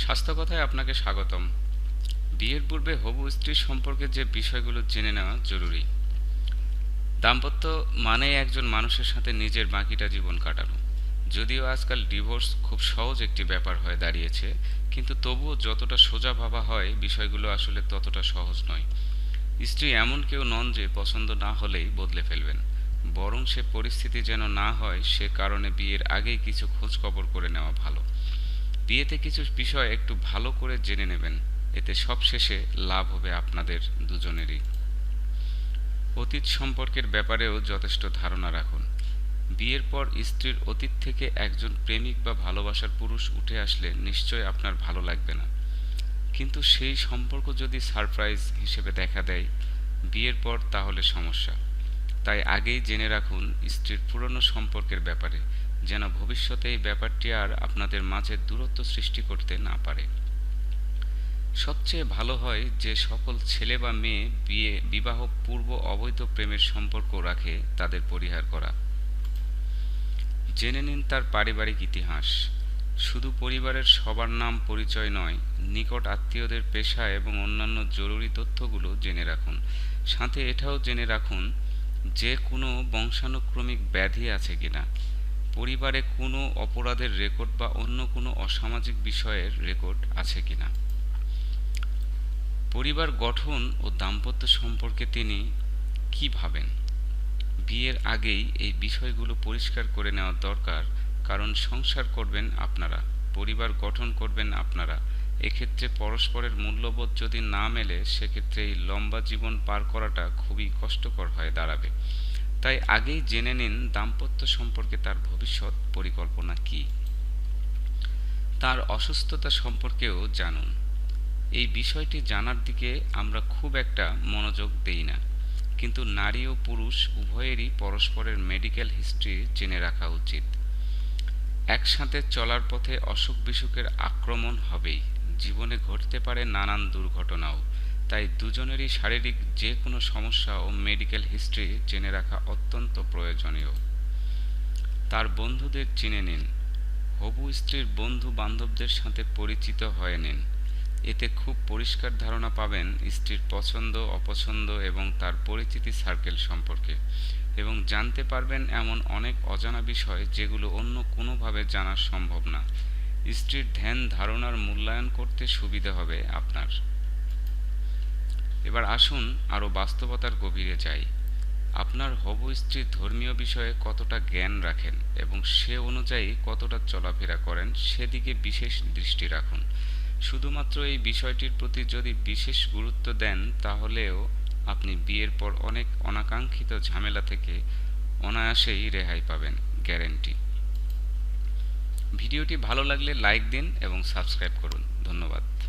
স্বাস্থ্য কথায় আপনাকে স্বাগতম। বিয়ের পূর্বে হবু স্ত্রী সম্পর্কে যে বিষয়গুলো জেনে নেওয়া জরুরি। দাম্পত্য মানে একজন মানুষের সাথে নিজের বাকিটা জীবন কাটানো। যদিও আজকাল ডিভোর্স খুব সহজ একটি ব্যাপার হয়ে দাঁড়িয়েছে, কিন্তু তবুও যতটা সোজা ভাবা হয় বিষয়গুলো আসলে ততটা সহজ নয়। স্ত্রী এমন কেউ নন যে পছন্দ না হলেই বদলে ফেলবেন। বরং সে পরিস্থিতি যেন না হয়, সে কারণে বিয়ের আগেই কিছু খোঁজ খবর করে নেওয়া ভালো। বিয়েতে কিছু বিষয় একটু ভালো করে জেনে নেবেন। এতে সব শেষে লাভ হবে আপনাদের দুজনেরই। অতীত সম্পর্কের ব্যাপারেও যথেষ্ট ধারণা রাখুন। বিয়ের পর স্ত্রীর অতীত থেকে একজন প্রেমিক বা ভালোবাসার পুরুষ উঠে আসলে নিশ্চয় আপনার ভালো লাগবে না। কিন্তু সেই সম্পর্ক যদি সারপ্রাইজ হিসেবে দেখা দেয়, বিয়ের পর তাহলে সমস্যা। তাই আগেই জেনে রাখুন স্ত্রীর পুরনো সম্পর্কের ব্যাপারে। যেন ভবিষ্যতে এই ব্যাপারটি আর আপনাদের মাঝে দূরত্ব সৃষ্টি করতে না পারে। সবচেয়ে ভালো হয় যে সকল ছেলে বা মেয়ে বিয়ে, বিবাহ পূর্ব অবৈধ প্রেমের সম্পর্ক রাখে তাদের পরিহার করা। জেনে নিন তার পারিবারিক ইতিহাস। শুধু পরিবারের সবার নাম পরিচয় নয়, নিকট আত্মীয়দের পেশা এবং অন্যান্য জরুরি তথ্যগুলো জেনে রাখুন। সাথে এটাও জেনে রাখুন, যে কোনো বংশানুক্রমিক ব্যাধি আছে কিনা। পরিবারে কোনো অপরাধের রেকর্ড বা অন্য কোনো অসামাজিক বিষয়ের রেকর্ড আছে কিনা পরিবার গঠন ও দাম্পত্য সম্পর্কে তিনি কি ভাবেন? বিয়ের আগেই এই বিষয়গুলো পরিষ্কার করে নেওয়া দরকার, কারণ সংসার করবেন আপনারা, পরিবার গঠন করবেন আপনারা। এক্ষেত্রে পরস্পরের মূল্যবোধ যদি না মেলে, সেক্ষেত্রে এই লম্বা জীবন পার করাটা খুবই কষ্টকর হয়ে দাঁড়াবে। তাই আগেই জেনে নিন দাম্পত্য সম্পর্কে তার ভবিষ্যৎ পরিকল্পনা কি। তার অসুস্থতা সম্পর্কেও জানুন। এই বিষয়টি জানার দিকে আমরা খুব একটা মনোযোগ দেই না, কিন্তু নারী ও পুরুষ উভয়েরই পরস্পরের মেডিকেল হিস্ট্রি জেনে রাখা উচিত। একসাথে চলার পথে অসুখ বিসুখের আক্রমণ হবেই, জীবনে ঘটতে পারে নানান দুর্ঘটনাও। তাই দুজনেরই শারীরিক যে কোনো সমস্যা ও মেডিকেল হিস্ট্রি জেনে রাখা অত্যন্ত প্রয়োজনীয়। তার বন্ধুদের চিনে নিন। হবু স্ত্রীর বন্ধু বান্ধবদের সাথে পরিচিত হয়ে নিন। এতে খুব পরিষ্কার ধারণা পাবেন স্ত্রীর পছন্দ, অপছন্দ এবং তার পরিচিতি সার্কেল সম্পর্কে। এবং জানতে পারবেন এমন অনেক অজানা বিষয় যেগুলো অন্য কোনোভাবে জানা সম্ভব না। স্ত্রীর ধ্যান ধারণার মূল্যায়ন করতে সুবিধা হবে আপনার। এবার আসুন আরও বাস্তবতার গভীরে যাই। আপনার হবু স্ত্রীর ধর্মীয় বিষয়ে কতটা জ্ঞান রাখেন এবং সে অনুযায়ী কতটা চলাফেরা করেন সেদিকে বিশেষ দৃষ্টি রাখুন। শুধুমাত্র এই বিষয়টির প্রতি যদি বিশেষ গুরুত্ব দেন, তাহলেও আপনি বিয়ের পর অনেক অনাকাঙ্ক্ষিত ঝামেলা থেকে অনায়াসেই রেহাই পাবেন, গ্যারেন্টি। ভিডিওটি ভালো লাগলে লাইক দিন এবং সাবস্ক্রাইব করুন। ধন্যবাদ।